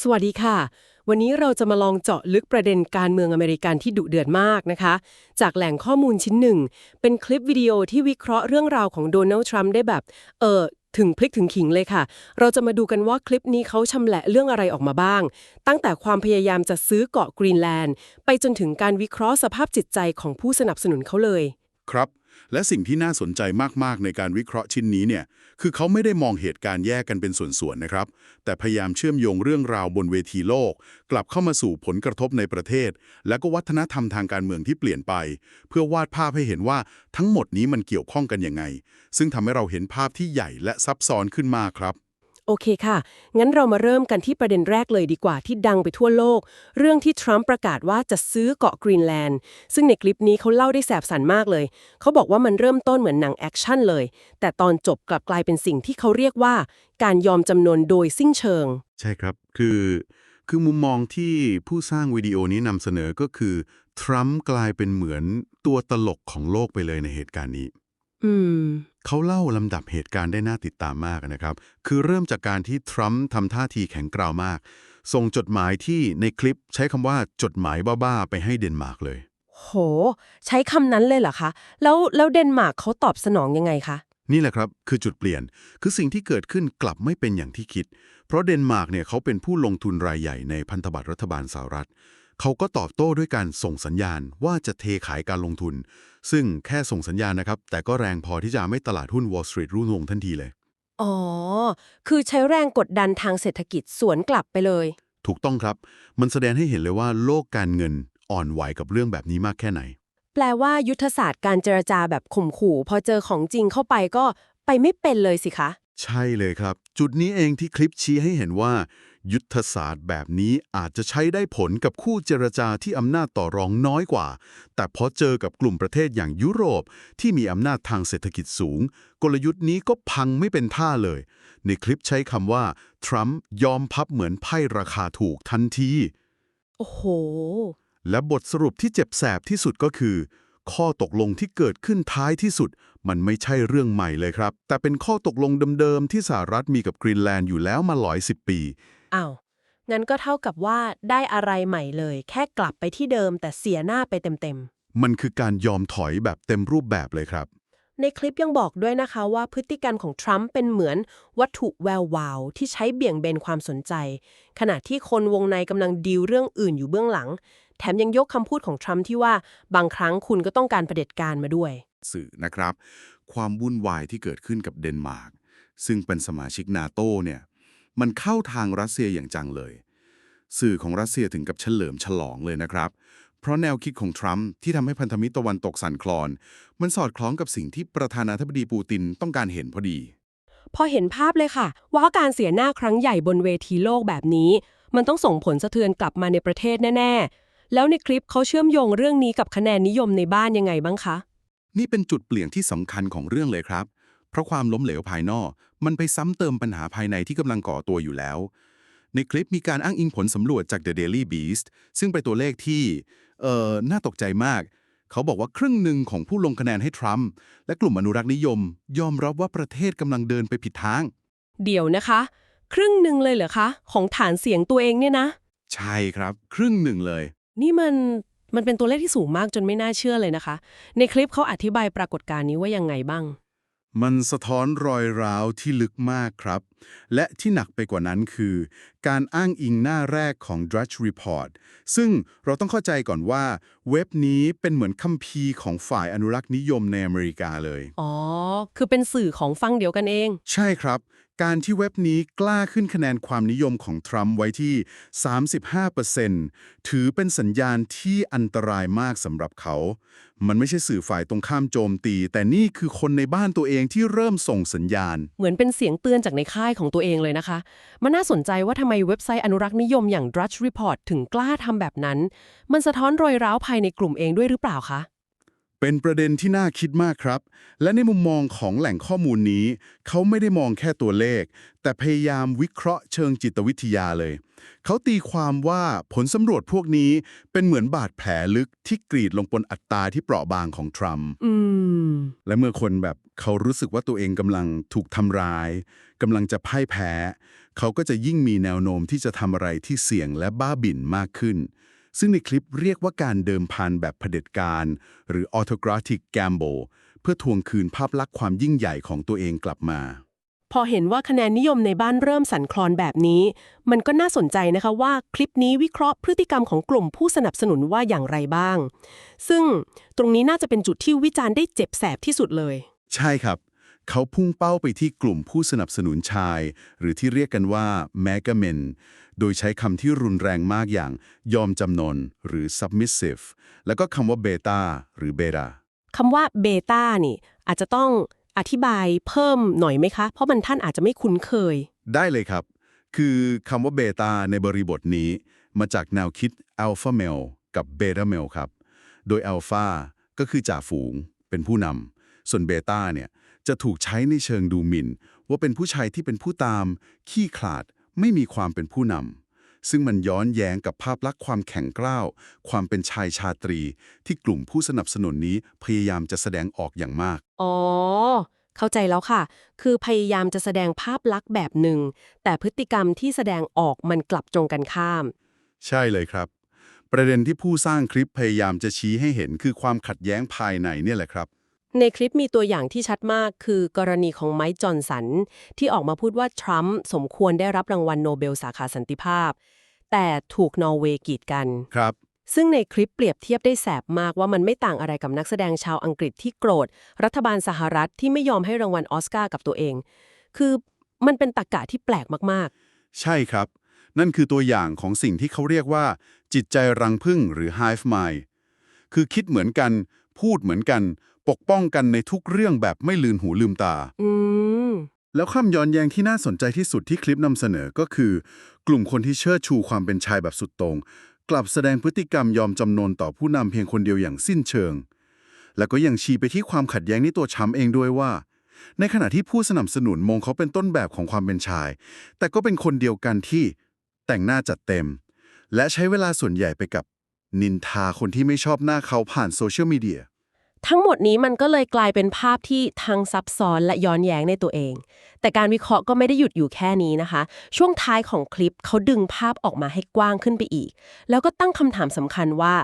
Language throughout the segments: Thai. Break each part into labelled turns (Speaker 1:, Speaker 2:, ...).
Speaker 1: สวัสดีค่ะ วันนี้เราจะมาลองเจาะลึกประเด็นการเมืองอเมริกันที่ดุเดือดมากนะคะ จากแหล่งข้อมูลชิ้นหนึ่ง เป็นคลิปวิดีโอที่วิเคราะห์เรื่องราวของโดนัลด์ทรัมป์ได้แบบ เออถึงพลิกถึงขิงเลยค่ะ เราจะมาดูกันว่าคลิปนี้เขาชำแหละเรื่องอะไรออกมาบ้าง ตั้งแต่ความพยายามจะซื้อเกาะกรีนแลนด์ ไปจนถึงการวิเคราะห์สภาพจิตใจของผู้สนับสนุนเขาเลย
Speaker 2: ครับ และสิ่งที่น่าสนใจมาก ๆ ในการวิเคราะห์ชิ้นนี้เนี่ย คือเขาไม่ได้มองเหตุการณ์แยกกันเป็นส่วนๆนะครับ แต่พยายามเชื่อมโยงเรื่องราวบนเวทีโลก กลับเข้ามาสู่ผลกระทบในประเทศ และก็วัฒนธรรมทางการเมืองที่เปลี่ยนไป เพื่อวาดภาพให้เห็นว่าทั้งหมดนี้มันเกี่ยวข้องกันยังไง ซึ่งทำให้เราเห็นภาพที่ใหญ่และซับซ้อนขึ้นมากครับ
Speaker 1: โอเคค่ะ งั้นเรามาเริ่มกันที่ประเด็นแรกเลยดีกว่าที่ดังไปทั่วโลก เรื่องที่ทรัมป์ประกาศว่าจะซื้อเกาะกรีนแลนด์ ซึ่งในคลิปนี้เขาเล่าได้แสบสันมากเลย เขาบอกว่ามันเริ่มต้นเหมือนหนังแอคชั่นเลย แต่ตอนจบกลับกลายเป็นสิ่งที่เขาเรียกว่า การยอมจำนนโดยสิ้นเชิง
Speaker 2: ใช่ครับ คือ คือมุมมองที่ผู้สร้างวิดีโอนี้นำเสนอก็คือทรัมป์กลายเป็นเหมือนตัวตลกของโลกไปเลยในเหตุการณ์นี้
Speaker 1: อืม
Speaker 2: เขาเล่าลำดับเหตุการณ์ได้น่าติดตามมากนะครับ คือเริ่มจากการที่ทรัมป์ทำท่าทีแข็งกร้าวมาก ส่งจดหมายที่ในคลิปใช้คำว่าจดหมายบ้าๆไปให้เดนมาร์กเลย
Speaker 1: โห ใช้คำนั้นเลยเหรอคะ แล้วแล้วเดนมาร์กเขาตอบสนองยังไงคะ
Speaker 2: นี่แหละครับคือจุดเปลี่ยน คือสิ่งที่เกิดขึ้นกลับไม่เป็นอย่างที่คิด เพราะเดนมาร์กเนี่ยเขาเป็นผู้ลงทุนรายใหญ่ในพันธบัตรรัฐบาลสหรัฐ เขาก็ตอบโต้ด้วยการส่งสัญญาณว่าจะเทขายการลงทุน ซึ่งแค่ส่งสัญญาณนะครับ แต่ก็แรงพอที่จะทำให้ตลาดหุ้น Wall Street รุ่งลงทันทีเลย
Speaker 1: อ๋อ คือใช้แรงกดดันทางเศรษฐกิจสวนกลับไปเลย
Speaker 2: ถูกต้องครับ มันแสดงให้เห็นเลยว่าโลกการเงินอ่อนไหวกับเรื่องแบบนี้มากแค่ไหน
Speaker 1: แปลว่ายุทธศาสตร์การเจรจาแบบข่มขู่ พอเจอของจริงเข้าไปก็ไปไม่เป็นเลยสิคะ
Speaker 2: ใช่เลยครับ จุดนี้เองที่คลิปชี้ให้เห็นว่า ยุทธศาสตร์แบบนี้อาจจะใช้ได้ผลกับคู่เจรจาที่อำนาจต่อรองน้อยกว่า แต่พอเจอกับกลุ่มประเทศอย่างยุโรปที่มีอำนาจทางเศรษฐกิจสูง กลยุทธ์นี้ก็พังไม่เป็นท่าเลย ในคลิปใช้คำว่า ทรัมป์ยอมพับเหมือนไพ่ราคาถูกทันที
Speaker 1: โอ้โห
Speaker 2: และบทสรุปที่เจ็บแสบที่สุดก็คือ ข้อตกลงที่เกิดขึ้นท้ายที่สุด มันไม่ใช่เรื่องใหม่เลยครับ แต่เป็นข้อตกลงเดิมๆที่สหรัฐมีกับกรีนแลนด์อยู่แล้วมาหลายสิบปี
Speaker 1: อ้าวงั้นก็เท่ากับว่าได้อะไรใหม่เลย แค่กลับไปที่เดิมแต่เสียหน้าไปเต็ม
Speaker 2: มันคือการยอมถอยแบบเต็มรูปแบบเลยครับ
Speaker 1: ๆ ในคลิปยังบอกด้วยนะคะว่าพฤติกรรมของทรัมป์เป็นเหมือนวัตถุแวววาว ที่ใช้เบี่ยงเบนความสนใจ ขณะที่คนวงในกำลังดีลเรื่องอื่นอยู่เบื้องหลัง แถมยังยกคำพูดของทรัมป์ที่ว่าบางครั้งคุณก็ต้องการเผด็จการมาด้วย
Speaker 2: สื่อนะครับ ความวุ่นวายที่เกิดขึ้นกับเดนมาร์ก ซึ่งเป็นสมาชิกนาโตเนี่ย มันเข้าทางรัสเซียอย่างจังเลย สื่อของรัสเซียถึงกับเฉลิมฉลองเลยนะครับ เพราะแนวคิดของทรัมป์ที่ทำให้พันธมิตรตะวันตกสั่นคลอน มันสอดคล้องกับสิ่งที่ประธานาธิบดีปูตินต้องการเห็นพอดี
Speaker 1: พอเห็นภาพเลยค่ะ ว่าการเสียหน้าครั้งใหญ่บนเวทีโลกแบบนี้ มันต้องส่งผลสะเทือนกลับมาในประเทศแน่ ๆ แล้วในคลิปเขาเชื่อมโยงเรื่องนี้กับคะแนนนิยมในบ้านยังไงบ้างคะ
Speaker 2: นี่เป็นจุดเปลี่ยนที่สำคัญของเรื่องเลยครับ เพราะความล้มเหลวภายนอก มันไปซ้ำเติมปัญหาภายในที่กำลังก่อตัวอยู่แล้ว ในคลิปมีการอ้างอิงผลสำรวจจาก The Daily Beast ซึ่งเป็นตัวเลขที่ เอ่อ น่าตกใจมาก เขาบอกว่าครึ่งหนึ่งของผู้ลงคะแนนให้ทรัมป์และกลุ่มอนุรักษ์นิยม ยอมรับว่าประเทศกำลังเดินไปผิดทาง
Speaker 1: เดี๋ยวนะคะ ครึ่งหนึ่งเลยเหรอคะ ของฐานเสียงตัวเองเนี่ยนะ
Speaker 2: ใช่ครับ ครึ่งหนึ่งเลย
Speaker 1: นี่มันมันเป็นตัวเลขที่สูงมากจนไม่น่าเชื่อเลยนะคะ ในคลิปเขาอธิบายปรากฏการณ์นี้ว่ายังไงบ้าง
Speaker 2: มันสะท้อนรอยร้าวที่ลึกมากครับ และที่หนักไปกว่านั้นคือ การอ้างอิงหน้าแรกของ Drudge Report ซึ่งเราต้องเข้าใจก่อนว่า เว็บนี้เป็นเหมือนคัมภีร์ของฝ่ายอนุรักษ์นิยมในอเมริกาเลย
Speaker 1: อ๋อ คือเป็นสื่อของฟังเดียวกันเอง
Speaker 2: ใช่ครับ การที่เว็บนี้กล้าขึ้นคะแนนความนิยมของทรัมป์ไว้ที่ 35%ถือเป็นสัญญาณที่อันตรายมากสำหรับเขา มันไม่ใช่สื่อฝ่ายตรงข้ามโจมตี แต่นี่คือคนในบ้านตัวเองที่เริ่มส่งสัญญาณ
Speaker 1: เหมือนเป็นเสียงเตือนจากในค่ายของตัวเองเลยนะคะ มันน่าสนใจว่าทำไมเว็บไซต์อนุรักษ์นิยมอย่าง Drudge Report ถึงกล้าทำแบบนั้น มันสะท้อนรอยร้าวภายในกลุ่มเองด้วยหรือเปล่าคะ
Speaker 2: เป็นประเด็นที่น่าคิดมากครับ และในมุมมองของแหล่งข้อมูลนี้ เขาไม่ได้มองแค่ตัวเลข แต่พยายามวิเคราะห์เชิงจิตวิทยาเลย เขาตีความว่าผลสำรวจพวกนี้เป็นเหมือนบาดแผลลึกที่กรีดลงบนอัตราที่เปราะบางของทรัมป์
Speaker 1: อืม
Speaker 2: และเมื่อคนแบบเขารู้สึกว่าตัวเองกำลังถูกทำร้ายกำลังจะพ่ายแพ้ เขาก็จะยิ่งมีแนวโน้มที่จะทำอะไรที่เสี่ยงและบ้าบิ่นมากขึ้น ซึ่งในคลิปเรียกว่าการเดิมพันแบบเผด็จการ หรือ autocratic gamble เพื่อทวงคืนภาพลักษณ์ความยิ่งใหญ่ของตัวเองกลับมา
Speaker 1: พอเห็นว่าคะแนนนิยมในบ้านเริ่มสั่นคลอนแบบนี้ มันก็น่าสนใจนะคะว่าคลิปนี้วิเคราะห์พฤติกรรมของกลุ่มผู้สนับสนุนว่าอย่างไรบ้าง ซึ่งตรงนี้น่าจะเป็นจุดที่วิจารณ์ได้เจ็บแสบที่สุดเลย
Speaker 2: ใช่ครับเขาพุ่งเป้าไปที่กลุ่มผู้สนับสนุนชาย หรือที่เรียกกันว่า m a g a m e n โดยใช้คำที่รุนแรงมากอย่างยอมจำนนหรือ submissive แล้วก็คำว่าเบต้าหรือเบตา
Speaker 1: คำว่าเบต้านี่ อาจจะต้องอธิบายเพิ่มหน่อยไหมคะ เพราะมันท่านอาจจะไม่คุ้นเคย
Speaker 2: ได้เลยครับ คือคำว่าเบต้าในบริบทนี้ มาจากแนวคิดอัลฟาเมลกับเบต้าเมลครับ โดยอัลฟาก็คือจ่าฝูง เป็นผู้นำส่วนเบต้าเนี่ยจะถูกใช้ในเชิงดูหมิ่น ว่าเป็นผู้ชายที่เป็นผู้ตาม ขี้ขลาด ไม่มีความเป็นผู้นำซึ่งมันย้อนแย้งกับภาพลักษณ์ความแข็งกร้าว ความเป็นชายชาตรี ที่กลุ่มผู้สนับสนุนนี้พยายามจะแสดงออกอย่างมาก
Speaker 1: อ๋อ เข้าใจแล้วค่ะ คือพยายามจะแสดงภาพลักษณ์แบบหนึ่ง แต่พฤติกรรมที่แสดงออกมันกลับตรงกันข้าม
Speaker 2: ใช่เลยครับ ประเด็นที่ผู้สร้างคลิปพยายามจะชี้ให้เห็นคือความขัดแย้งภายในเนี่ยแหละครับ
Speaker 1: ในคลิปมีตัวอย่างที่ชัดมากคือกรณีของไมค์จอห์นสัน ที่ออกมาพูดว่า ทรัมป์สมควรได้รับรางวัลโนเบลสาขาสันติภาพ แต่ถูกนอร์เวย์กีดกัน
Speaker 2: ครับ
Speaker 1: ซึ่งในคลิปเปรียบเทียบได้แสบมากว่ามันไม่ต่างอะไรกับนักแสดงชาวอังกฤษที่โกรธ รัฐบาลสหรัฐที่ไม่ยอมให้รางวัลออสการ์กับตัวเอง คือมันเป็นตรรกะที่แปลกมาก
Speaker 2: ใช่ครับ นั่นคือตัวอย่างของสิ่งที่เขาเรียกว่า จิตใจรังผึ้งหรือ hive mind คือคิดเหมือนกัน พูดเหมือนกัน ปกป้องกันในทุกเรื่องแบบไม่ลืนหูลืมตา
Speaker 1: ๆอืม
Speaker 2: แล้วคำย้อนแย้งที่น่าสนใจที่สุดที่คลิปนำเสนอก็คือ กลุ่มคนที่เชิดชูความเป็นชายแบบสุดโตรง กลับแสดงพฤติกรรมยอมจำนนต่อผู้นำเพียงคนเดียวอย่างสิ้นเชิง แล้วก็ยังชี้ไปที่ความขัดแย้งในตัวช้ำเองด้วยว่า ในขณะที่ผู้สนับสนุนมองเขาเป็นต้นแบบของความเป็นชาย แต่ก็เป็นคนเดียวกันที่แต่งหน้าจัดเต็ม และใช้เวลาส่วนใหญ่ไปกับ นินทาคนที่ไม่ชอบหน้าเขาผ่านโซเชียลมีเดีย
Speaker 1: ทั้งหมดนี้มันก็เลยกลายเป็นภาพที่ทั้งซับซ้อนและย้อนแย้งในตัวเอง แต่การวิเคราะห์ก็ไม่ได้หยุดอยู่แค่นี้นะคะ ช่วงท้ายของคลิปเขาดึงภาพออกมาให้กว้างขึ้นไปอีก แล้วก็ตั้งคำถามสำคัญว่า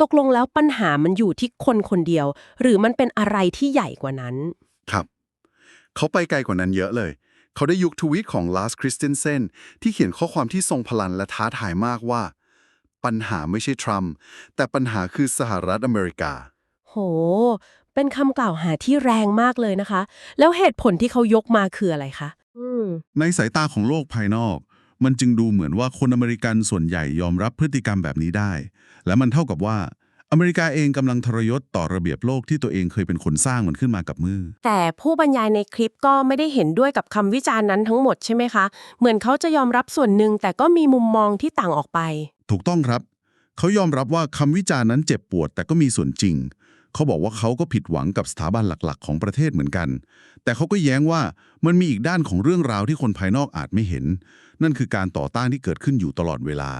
Speaker 1: ตกลงแล้วปัญหามันอยู่ที่คนคนเดียว หรือมันเป็นอะไรที่ใหญ่กว่านั้น
Speaker 2: ครับ เขาไปไกลกว่านั้นเยอะเลย เขาได้ยุคทวีตของลาสคริสเตนเซนที่เขียนข้อความที่ทรงพลังและท้าทายมากว่า ปัญหาไม่ใช่ทรัมป์แต่ปัญหาคือสหรัฐอเมริกา
Speaker 1: เป็นคำกล่าวหาที่แรงมากเลยนะคะ แล้วเหตุผลที่เขายกมาคืออะไรคะอืม
Speaker 3: ในสายตาของโลกภายนอก มันจึงดูเหมือนว่าคนอเมริกันส่วนใหญ่ยอมรับพฤติกรรมแบบนี้ได้ และมันเท่ากับว่าอเมริกาเองกำลังทรยศต่อระเบียบโลกที่ตัวเองเคยเป็นคนสร้างมันขึ้นมากับมือ
Speaker 1: แต่ผู้บรรยายในคลิปก็ไม่ได้เห็นด้วยกับคำวิจารณ์นั้นทั้งหมดใช่ไหมคะ เหมือนเขาจะยอมรับส่วนหนึ่งแต่ก็มีมุมมองที่ต่างออกไป
Speaker 3: ถูกต้องครับ เขายอมรับว่าคำวิจารณ์นั้นเจ็บปวด แต่ก็มีส่วนจริง เขาบอกว่าเขาก็ผิดหวังกับสถาบันหลักๆ ของประเทศเหมือนกัน แต่เขาก็แย้งว่ามันมีอีกด้านของเรื่องราวที่คนภายนอกอาจไม่เห็น นั่นคือการต่อต้านที่เกิดขึ้นอยู่ตลอดเวลา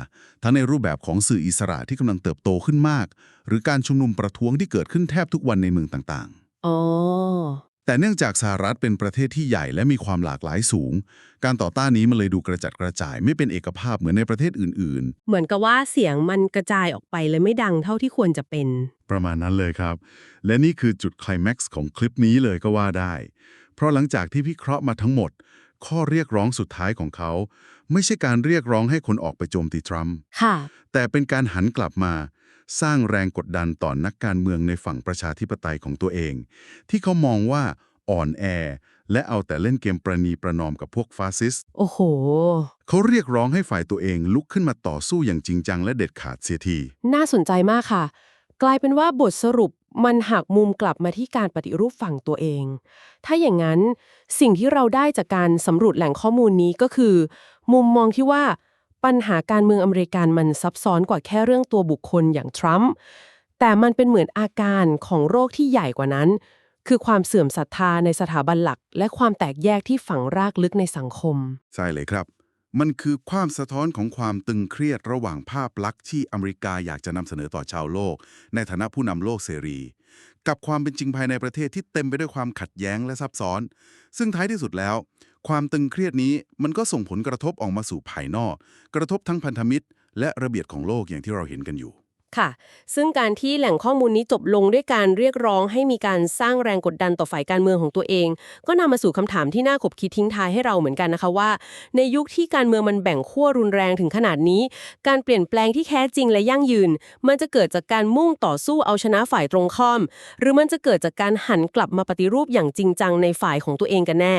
Speaker 3: ทั้งในรูปแบบของสื่ออิสระที่กำลังเติบโตขึ้นมาก หรือการชุมนุมประท้วงที่เกิดขึ้นแทบทุกวันในเมืองต่างๆ
Speaker 1: อ๋อ
Speaker 3: แต่เนื่องจากสหรัฐเป็นประเทศที่ใหญ่และมีความหลากหลายสูง การต่อต้านนี้มันเลยดูกระจัดกระจาย ไม่เป็นเอกภาพเหมือนในประเทศอื่น
Speaker 1: เหมือนกับว่าเสียงมันกระจายออกไปเลยไม่ดังเท่าที่ควรจะเป็น
Speaker 2: ประมาณนั้นเลยครับ และนี่คือจุดไคลแม็กซ์ของคลิปนี้เลยก็ว่าได้ เพราะหลังจากที่พิเคราะห์มาทั้งหมด ข้อเรียกร้องสุดท้ายของเขา ไม่ใช่การเรียกร้องให้คนออกไปโจมตีทรัมป์
Speaker 1: ค่ะ
Speaker 2: แต่เป็นการหันกลับมา สร้างแรงกดดันต่อนนักการเมืองในฝั่งประชาธิปไตยของตัวเอง ที่เขามองว่าอ่อนแอ และเอาแต่เล่นเกมประนีประนอมกับพวกฟาสซิสต์
Speaker 1: โอ้โห
Speaker 2: เขาเรียกร้องให้ฝ่ายตัวเองลุกขึ้นมาต่อสู้อย่างจริงจังและเด็ดขาดเสียที
Speaker 1: น่าสนใจมากค่ะ กลายเป็นว่าบทสรุปมันหักมุมกลับมาที่การปฏิรูปฝั่งตัวเอง ถ้าอย่างนั้นสิ่งที่เราได้จากการสำรวจแหล่งข้อมูลนี้ก็คือ มุมมองที่ว่า ปัญหาการเมืองอเมริกันมันซับซ้อนกว่าแค่เรื่องตัวบุคคลอย่างทรัมป์แต่มันเป็นเหมือนอาการของโรคที่ใหญ่กว่านั้น คือความเสื่อมศรัทธาในสถาบันหลัก และความแตกแยกที่ฝังรากลึกในสังคม
Speaker 2: ใช่เลยครับ มันคือความสะท้อนของความตึงเครียดระหว่างภาพลักษณ์ที่อเมริกาอยากจะนำเสนอต่อชาวโลก ในฐานะผู้นำโลกเสรี กับความเป็นจริงภายในประเทศที่เต็มไปด้วยความขัดแย้งและซับซ้อน ซึ่งท้ายที่สุดแล้ว ความตึงเครียดนี้มันก็ส่งผลกระทบออกมาสู่ภายนอก กระทบทั้งพันธมิตร และระเบียบของโลกอย่างที่เราเห็นกันอยู่
Speaker 1: ค่ะ ซึ่งการที่แหล่งข้อมูลนี้จบลงด้วยการเรียกร้องให้มีการสร้างแรงกดดันต่อฝ่ายการเมืองของตัวเอง ก็นำมาสู่คำถามที่น่าขบคิดทิ้งท้ายให้เราเหมือนกันนะคะว่า ในยุคที่การเมืองมันแบ่งขั้วรุนแรงถึงขนาดนี้ การเปลี่ยนแปลงที่แท้จริงและยั่งยืน มันจะเกิดจากการมุ่งต่อสู้เอาชนะฝ่ายตรงข้าม หรือมันจะเกิดจากการหันกลับมาปฏิรูปอย่างจริงจังในฝ่ายของตัวเองกันแน่